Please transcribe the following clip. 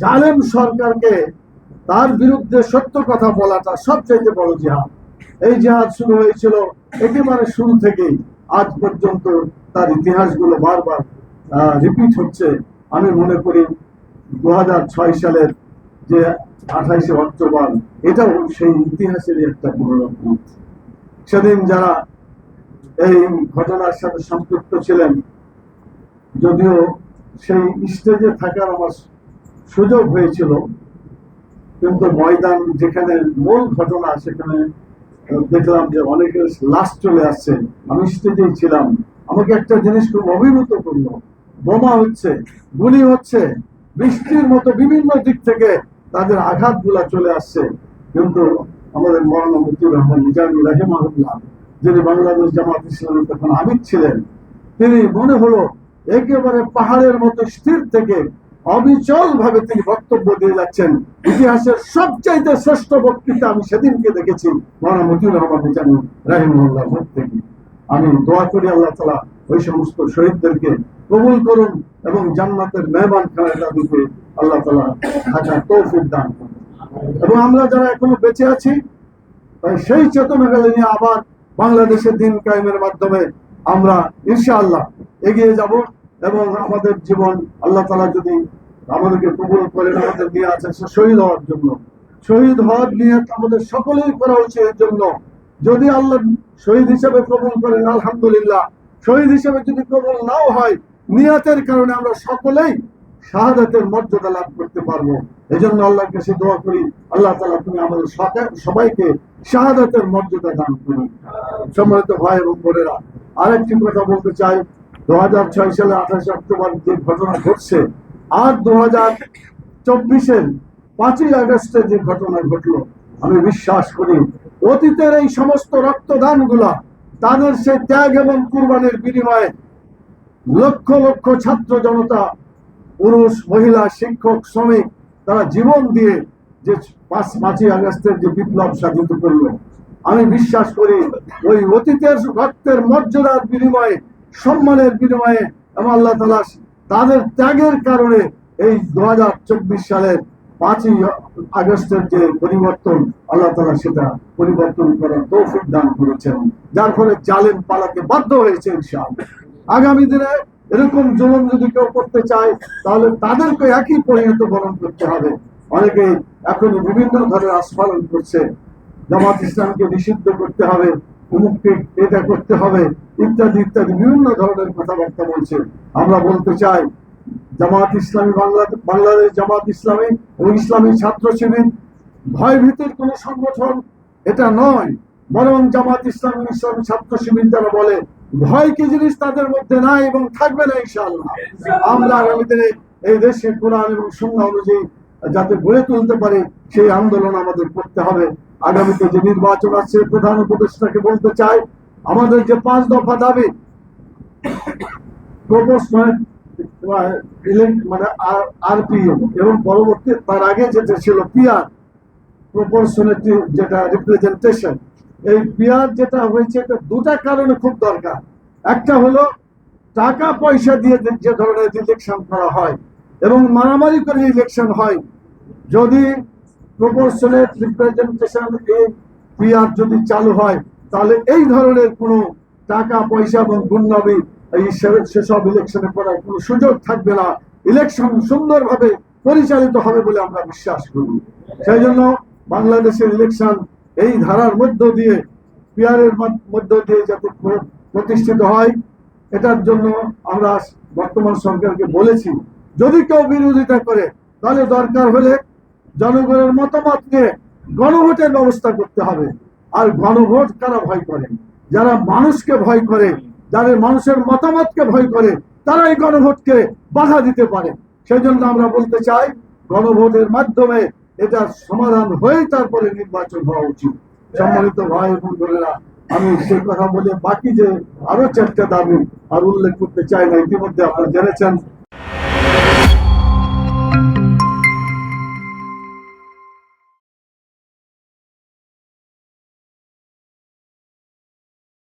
জালেম সরকারকে তার বিরুদ্ধে সত্য কথা বলাটা সবচেয়ে বড় জিহাদ। এই জিহাদ শুরু হয়েছিল একেবারে শুরু থেকেই। আজ পর্যন্ত তার ইতিহাসগুলো বারবার রিপিট হচ্ছে। আমি মনে করি দু সালের যে আঠাইশে অক্টোবর, এটাও সেই ইতিহাসেরই একটা পুনরাবৃত্তি সেদিন যারা এই ঘটনার সাথে সম্পৃক্ত ছিলেন, যদিও সেই স্টেজে থাকার আমার সুযোগ হয়েছিল। কিন্তু ময়দান যেখানে মূল ঘটনা, সেখানে দেখলাম যে অনেকের লাশ চলে আসছে। আমি স্টেজেই ছিলাম। আমাকে একটা জিনিস খুব অভিভূত করল। বোমা হচ্ছে, গুলি হচ্ছে, বৃষ্টির মতো বিভিন্ন দিক থেকে তাদের আঘাতগুলা চলে আসছে। কিন্তু আমাদের মৌলানা মুতিউর রহমান নিজামী রাহেমাহুল্লাহ যিনি বাংলাদেশ জামাত ইসলামী তখন আমির ছিলেন, তিনি মনে হলো একেবারে পাহাড়ের মতো স্থির থেকে অবিচল ভাবে তিনি বক্তব্য দিয়ে যাচ্ছেন। ইতিহাসের সবচাইতে শ্রেষ্ঠ বক্তৃতা আমি সেদিনকে দেখেছি, মৌলানা মতিউর রহমান নিজামী রাহিমুল্লাহ থেকে। আমি দোয়া করি আল্লাহ তালা ওই সমস্ত শহীদদেরকে কবুল করুন এবং জান্নাতের মেহমান খানায় তাদেরকে আল্লাহ তালা থাকার তৌফিক দান করুন। এবং আমরা যারা এখনও বেঁচে আছি সেই চেতনাগুলো নিয়ে আবার বাংলাদেশের দিন কায়েমের মাধ্যমে আমরা ইনশাআল্লাহ এগিয়ে যাব এবং আমাদের জীবন আল্লাহ তালা যদি আমাদেরকে কবুল করেন আমাদের নিয়ে আছে সে শহীদ হওয়ার জন্য। শহীদ হওয়ার নিয়ে আমাদের সকলেই করা উচিত এর জন্য। যদি আল্লাহ শহীদ হিসেবে কবুল করেন, আলহামদুলিল্লাহ। শহীদ হিসেবে যদি কবুল নাও হয়, নিয়াতের কারণে আমরা সকলেই শাহাদাতের মর্যাদা লাভ করতে পারব। এই জন্য আল্লাহর কাছে দোয়া করি, আল্লাহ তালা তুমি আমাদের সবাইকে শাহাদাতের মর্যাদা দান করুন। সম্মানিত ভাই এবং বোনেরা, আরেকটি কথা বলতে চাই। দু হাজার ছয় সালে আঠাশে অক্টোবর যে ঘটনা ঘটছে আর দু হাজার চব্বিশের পাঁচই আগস্টে যে ঘটনা ঘটলো, আমি বিশ্বাস করি অতীতের এই সমস্ত রক্তদানগুলা তাদের সে ত্যাগ এবং কুরবানির বিনিময়ে লক্ষ লক্ষ ছাত্র জনতা, পুরুষ, মহিলা, শিক্ষক, শ্রমিক, তারা জীবন দিয়ে যে পাঁচ, পাঁচই আগস্টের যে বিপ্লব সাধিত করল, আমি বিশ্বাস করি ওই অতীতের রক্তের মর্যাদার বিনিময়ে, সম্মানের বিনিময়ে এবং আল্লাহ তালা তাদের ত্যাগের কারণে এই দু সালের পাঁচই আগস্টের যে পরিবর্তন, আল্লাহ তালা সেটা পরিবর্তন করার তৌফিক দান করেছেন। যার ফলে জালেম পালাতে বাধ্য হয়েছে ইনশাআল্লাহ। আগামী দিনে এরকম জুলুম যদি কেউ করতে চায়, তাহলে তাদেরকে একই পরিণত বরণ করতে হবে। অনেকে এখন বিভিন্ন ধরনের আস্ফালন করছে। জামাত ইসলামকে নিষিদ্ধ করতে হবে। অমুককে এটা করতে হবে, ইত্যাদি ইত্যাদি, বিভিন্ন ধরনের কথাবার্তা বলছে। আমরা বলতে চাই, জামাত ইসলামী বাংলা, বাংলাদেশ জামাত ইসলামী ও ইসলামী ছাত্র শিবির, ভয়ভীতির কোন সংগঠন এটা নয়, বরং জামাত ইসলামী ইসলামী ছাত্র শিবির যারা বলে, ভয় কি জিনিস তাদের মধ্যে নাই এবং থাকবে না ইনশাআল্লাহ। আমরা আগামী দিনে এই দেশে কোরআন এবং সুন্নাহ অনুযায়ী যাতে গড়ে তুলতে পারে, সেই আন্দোলন আমাদের করতে হবে। আগামীতে যে নির্বাচন আছে প্রধান উপদেষ্টাকে বলতে চাই, আমাদের যে পাঁচ দফা দাবি প্রপোর্শনাল মানে আরপিএম এবং পরবর্তী, তার আগে যেটা ছিল পিআর প্রপোর্শনালিটি যেটা রিপ্রেজেন্টেশন এই পিআর যেটা হয়েছে, এটা দুটা কারণে খুব দরকার। একটা হলো, টাকা পয়সা দিয়ে যে ধরনের ইলেকশন করা হয়, এবং মারামারি করে ইলেকশন হয়, যদি প্রপোর্শনেট রিপ্রেজেন্টেশন এই পিআর যদি চালু হয়, তাহলে এই ধরনের কোনো টাকা, পয়সা এবং গুণনবী এই সেসব ইলেকশনে করার কোনো সুযোগ থাকবে না। ইলেকশন সুন্দরভাবে পরিচালিত হবে বলে আমরা বিশ্বাস করি। সেই জন্য বাংলাদেশের ইলেকশন এই ধারার মধ্য দিয়ে পিয়ারের মধ্য দিয়ে যাতে প্রতিষ্ঠিত হয়, এটার জন্য আমরা বর্তমান সরকারকে বলেছি। যদি কেউ বিরোধিতা করে, তাহলে দরকার হলে জনগণের মতামত নিয়ে গণভোটের ব্যবস্থা করতে হবে। আর গণভোট কারা ভয় করে? যারা মানুষকে ভয় করে, যাদের মানুষের মতামতকে ভয় করে তারা এই গণভোটকে বাধা দিতে পারে। সেই জন্য আমরা বলতে চাই, গণভোটের মাধ্যমে এটা সমাধান হয়ে তারপরে নির্বাচন হওয়া উচিত। সম্মানিত ভাই বোনেরা, আমি সে কথা বলে বাকি যে আরও চারটা দাবি আর উল্লেখ করতে চাই না, ইতিমধ্যে আপনারা জেনেছেন।